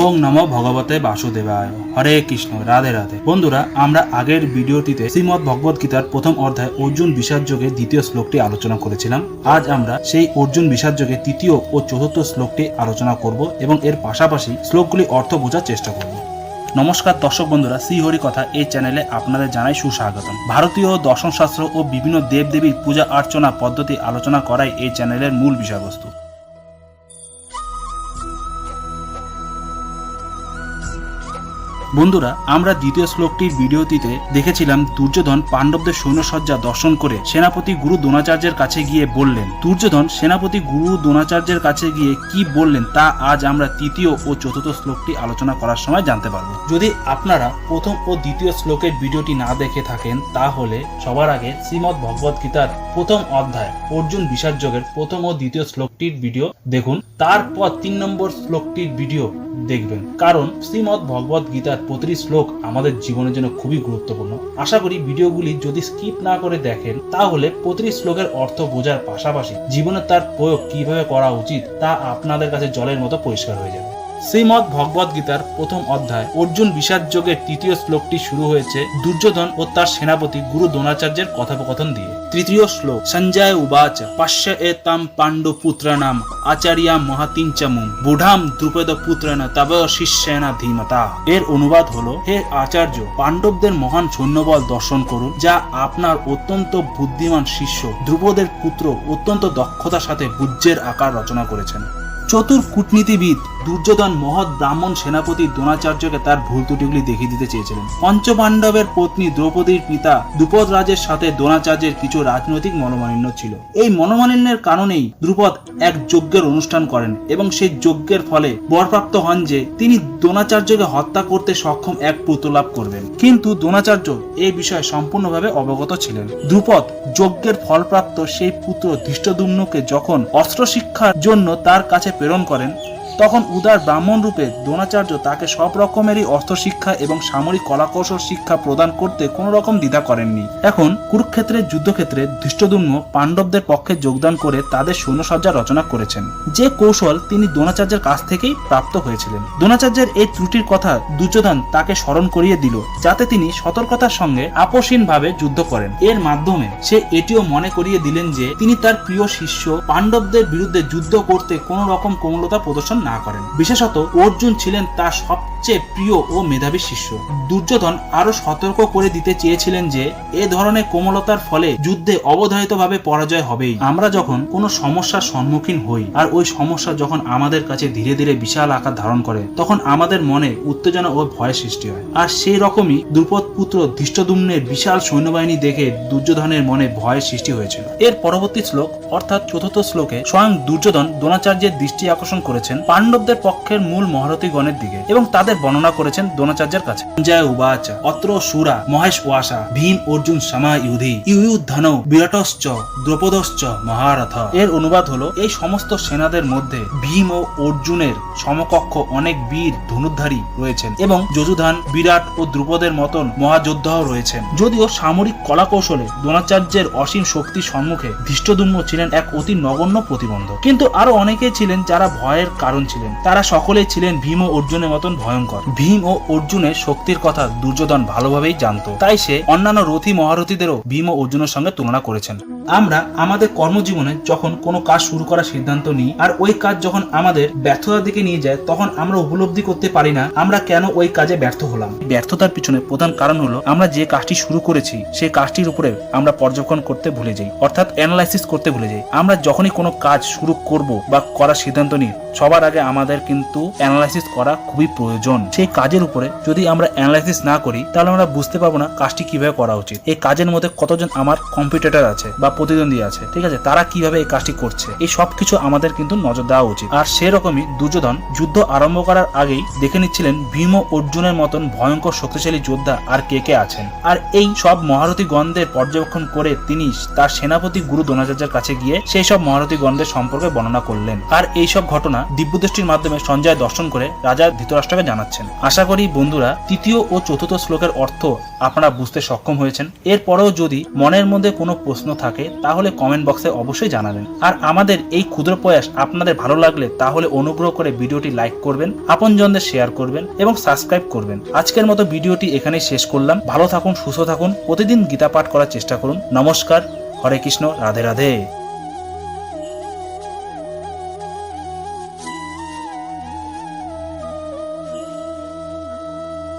ওং নম ভগবতে বাসুদেবায়। হরে কৃষ্ণ, রাধে রাধে। বন্ধুরা, আমরা আগের ভিডিওটিতে শ্রীমদ ভগবত গীতার প্রথম অধ্যায় অর্জুন বিষাদ যোগের দ্বিতীয় শ্লোকটি আলোচনা করেছিলাম। আজ আমরা সেই অর্জুন বিষাদ যোগের তৃতীয় ও চতুর্থ শ্লোকটি আলোচনা করব এবং এর পাশাপাশি শ্লোকগুলি অর্থ বোঝার চেষ্টা করব। নমস্কার দর্শক বন্ধুরা, শ্রীহরি কথা এই চ্যানেলে আপনাদের জানাই সুস্বাগতম। ভারতীয় দর্শনশাস্ত্র ও বিভিন্ন দেবদেবীর পূজা অর্চনা পদ্ধতি আলোচনা করাই এই চ্যানেলের মূল বিষয়বস্তু। বন্ধুরা, আমরা দ্বিতীয় শ্লোকটির ভিডিওটিতে দেখেছিলাম দুর্যোধন পাণ্ডবদের সৈন্যসজ্জা দর্শন করে সেনাপতি গুরু দ্রোণাচার্যের কাছে গিয়ে বললেন, দুর্যোধন, সেনাপতি গুরু দ্রোণাচার্যের কাছে গিয়ে কি বললেন তা আজ আমরা তৃতীয় ও চতুর্থ শ্লোকটি আলোচনা করার সময় জানতে পারব। যদি আপনারা প্রথম ও দ্বিতীয় শ্লোকের ভিডিওটি না দেখে থাকেন, তাহলে সবার আগে শ্রীমদ ভগবত গীতার প্রথম অধ্যায়, অর্জুন বিষাদ যোগের প্রথম ও দ্বিতীয় শ্লোকটির ভিডিও দেখুন। তারপর তিন নম্বর শ্লোকটির ভিডিও দেখবেন। কারণ শ্রীমদ ভগবত গীতার প্রতিটি শ্লোক আমাদের জীবনের জন্য খুবই গুরুত্বপূর্ণ। আশা করি ভিডিওগুলি যদি স্কিপ না করে দেখেন, তাহলে প্রতিটি শ্লোকের অর্থ বোঝার পাশাপাশি জীবনে তার প্রয়োগ কীভাবে করা উচিত তা আপনাদের কাছে জলের মতো পরিষ্কার হয়ে যাবে। শ্রীমদ ভগবত গীতার প্রথম অধ্যায়, অর্জুন বিষাদ যোগের তৃতীয় শ্লোকটি শুরু হয়েছে দুর্যোধন ও তার সেনাপতি গুরু দ্রোণাচার্যের কথোপকথন দিয়ে। তৃতীয় শ্লোক, সঞ্জয় উবাচ। পাশ্য এতাম পাণ্ডু পুত্রানাম আচার্যা মহাতিঞ্চমুম। বুঢ়াম দ্রুপদ পুত্রেন তব শিষ্যেনা ধীমতা। এর অনুবাদ হলো, হে আচার্য, পাণ্ডবদের মহান সৈন্যবল দর্শন করুন, যা আপনার অত্যন্ত বুদ্ধিমান শিষ্য ধ্রুপদের পুত্র অত্যন্ত দক্ষতার সাথে বুজ্জের আকার রচনা করেছেন। চতুর কূটনীতিবিদ দুর্যোধন মহৎ ব্রাহ্মণ সেনাপতি দ্রোণাচার্যকে তার ভুল ত্রুটিগুলি দেখিয়ে দিতে চেয়েছিলেন। পঞ্চপাণ্ডবের পত্নী দ্রৌপদীর পিতা দ্রুপদ রাজের সাথে দ্রোণাচার্যের কিছু রাজনৈতিক মনোমালিন্য ছিল। এই মনোমালিন্যের কারণেই দ্রুপদ এক যজ্ঞের অনুষ্ঠান করেন এবং সেই যজ্ঞের ফলে বরপ্রাপ্ত হন যে তিনি দ্রোণাচার্যকে হত্যা করতে সক্ষম এক পুত্র লাভ করবেন। কিন্তু দ্রোণাচার্য এই বিষয়ে সম্পূর্ণভাবে অবগত ছিলেন। দ্রুপদ যজ্ঞের ফলপ্রাপ্ত সেই পুত্র ধৃষ্টদুম্নকে যখন অস্ত্র শিক্ষার জন্য তার কাছে প্রেরণ করেন তখন উদার ব্রাহ্মণ রূপে দ্রোণাচার্য তাকে সব রকমেরই অস্ত্র শিক্ষা এবং সামরিক কলাকৌশল শিক্ষা প্রদান করতে কোনো রকম দ্বিধা করেননি। এখন কুরুক্ষেত্রের যুদ্ধক্ষেত্রে ধৃষ্টদুম্ন পাণ্ডবদের পক্ষে যোগদান করে তাদের সৈন্যসজ্জা রচনা করেছেন। যে কৌশল তিনি দ্রোণাচার্যের কাছ থেকেই প্রাপ্ত হয়েছিলেন। দ্রোণাচার্যের এই ত্রুটির কথা দুর্যোধন তাকে স্মরণ করিয়ে দিল, যাতে তিনি সতর্কতার সঙ্গে আপোষহীন ভাবে যুদ্ধ করেন। এর মাধ্যমে সে এটিও মনে করিয়ে দিলেন যে তিনি তার প্রিয় শিষ্য পাণ্ডবদের বিরুদ্ধে যুদ্ধ করতে কোনো রকম কোমলতা প্রদর্শন না করেন। বিশেষত অর্জুন ছিলেন তার সবচেয়ে প্রিয় ও মেধাবী শিষ্য। দুর্যোধন আরও সতর্ক করে দিতে চেয়েছিলেন যে, এ ধরনের কোমলতার ফলে যুদ্ধে অবধারিতভাবে পরাজয় হবেই। আমরা যখন কোনো সমস্যার সম্মুখীন হই, আর ওই সমস্যা যখন আমাদের কাছে ধীরে ধীরে বিশাল আকার ধারণ করে, তখন আমাদের মনে উত্তেজনা ও ভয় সৃষ্টি হয়। আর সেই রকমই দ্রুপদ পুত্র ধৃষ্টদুম্নের বিশাল সৈন্যবাহিনী দেখে দুর্যোধনের মনে ভয়ের সৃষ্টি হয়েছিল। এর পরবর্তী শ্লোক, অর্থাৎ চতুর্থ শ্লোকে, স্বয়ং দুর্যোধন দ্রোণাচার্যের দৃষ্টি আকর্ষণ করেছেন পাণ্ডবদের পক্ষের মূল মহারথীগণের দিকে এবং তাদের বর্ণনা করেছেন দ্রোণাচার্যের কাছে। জয় উবাচ, অত্র সুরা, মহেশ ওয়াসা ভীম অর্জুন সমা ইউধি ইউধন বিরাটশ্চ, দ্রৌপদশ্চ, মহারথ। এর অনুবাদ হলো এই সমস্ত সেনাদের মধ্যে ভীম ও অর্জুনের সমকক্ষ অনেক বীর ধনুর্ধারী রয়েছেন এবং যজুধান বিরাট ও দ্রুপদের মতন মহাযোদ্ধাও রয়েছেন। যদিও সামরিক কলা কৌশলে দ্রোণাচার্যের অসীম শক্তির সম্মুখে ধৃষ্টদুম্ন ছিলেন এক অতি নগণ্য প্রতিবন্ধক। কিন্তু আরও অনেকেই ছিলেন যারা ভয়ের কারণ ছিলেন। তারা সকলেই ছিলেন ভীম ও অর্জুনের মতন ভয়ঙ্কর ভীম ও অর্জুনের শক্তির কথা দুর্যোধন ভালোভাবেই জানত। তাই সে অন্যান্য রথী মহারথীদেরও ভীম ও অর্জুনের সঙ্গে তুলনা করেছেন। আমরা আমাদের কর্মজীবনে যখন কোনো কাজ শুরু করার সিদ্ধান্ত নিই, আর ওই কাজ যখন আমাদের ব্যর্থতার দিকে নিয়ে যায়, তখন আমরা উপলব্ধি করতে পারি না, আমরা কেন ওই কাজে ব্যর্থ হলাম। ব্যর্থতার পিছনে প্রধান কারণ হলো, আমরা যে কাজটি শুরু করেছি সেই কাজটির উপরে আমরা পর্যবেক্ষণ করতে ভুলে যাই, অর্থাৎ অ্যানালাইসিস করতে ভুলে যাই। আমরা যখনই কোনো কাজ শুরু করব বা করার সিদ্ধান্ত নিই, সবার আগে আমাদের কিন্তু অ্যানালাইসিস করা খুবই প্রয়োজন। সেই কাজের উপরে যদি আমরা অ্যানালাইসিস না করি, তাহলে আমরা বুঝতে পারব না কাজটি কীভাবে করা উচিত। এই কাজের মধ্যে কতজন আমার কম্পিটিটর আছে বা প্রতিদ্বন্দ্বী আছে, ঠিক আছে? তারা কীভাবে এই কাজটি করছে? এই সব কিছু আমাদের কিন্তু নজর দেওয়া উচিত। আর সেরকমই দুর্যোধন যুদ্ধ আরম্ভ করার আগেই দেখে নিচ্ছিলেন ভীম অর্জুনের মতন ভয়ঙ্কর শক্তিশালী যোদ্ধা আর কে কে আছেন। আর এই সব মহারথী গণদের পর্যবেক্ষণ করে তিনি তার সেনাপতি গুরু দ্রোণাচার্যের কাছে গিয়ে সেই সব মহারথী গণদের সম্পর্কে বর্ণনা করলেন। আর এই সব ঘটনা দিব্যদৃষ্টির মাধ্যমে সঞ্জয় দর্শন করে রাজা ধৃতরাষ্ট্রকে জানাচ্ছেন। আশা করি বন্ধুরা, তৃতীয় ও চতুর্থ শ্লোকের অর্থ আপনারা বুঝতে সক্ষম হয়েছেন। এরপরেও যদি মনের মধ্যে কোনো প্রশ্ন থাকে থাকে, তাহলে কমেন্ট বক্সে অবশ্যই জানাবেন। আর আমাদের এই ক্ষুদ্র প্রয়াস আপনাদের ভালো লাগলে তাহলে অনুগ্রহ করে ভিডিওটি লাইক করবেন, আপনজনদের শেয়ার করবেন এবং সাবস্ক্রাইব করবেন। আজকের মতো ভিডিওটি এখানেই শেষ করলাম। ভালো থাকুন, সুস্থ থাকুন, প্রতিদিন গীতা পাঠ করার চেষ্টা করুন। নমস্কার, হরে কৃষ্ণ, রাধে রাধে।